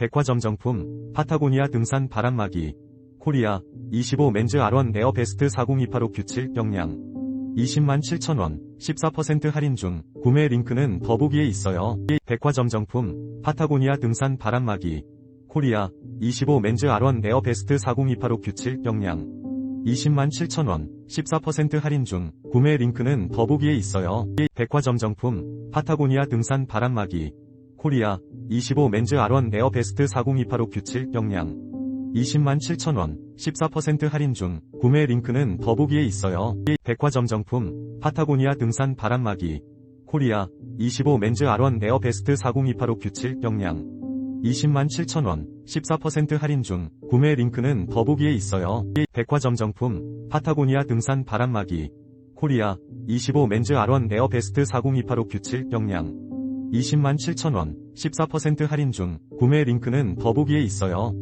백화점 정품, 파타고니아 등산 바람막이, 코리아, 25 맨즈 R1 에어 베스트 40285 Q7 영양. 20만 7천원, 14% 할인 중, 구매 링크는 더보기에 있어요. 백화점 정품, 파타고니아 등산 바람막이, 코리아, 25 맨즈 R1 에어 베스트 40285 Q7 영양. 20만 7천원, 14% 할인 중, 구매 링크는 더보기에 있어요. 백화점 정품, 파타고니아 등산 바람막이, 코리아, 25 맨즈 R1 에어 베스트 40285 Q7 영양. 20만 7천원, 14% 할인 중, 구매 링크는 더보기에 있어요. 백화점 정품, 파타고니아 등산 바람막이, 코리아, 25 맨즈 R1 에어 베스트 40285 Q7 영양. 20만 7천원, 14% 할인 중, 구매 링크는 더보기에 있어요. 백화점 정품, 파타고니아 등산 바람막이, 코리아, 25 맨즈 R1 에어 베스트 40285 Q7 영양. 20만 7천원, 14% 할인 중, 구매 링크는 더보기에 있어요.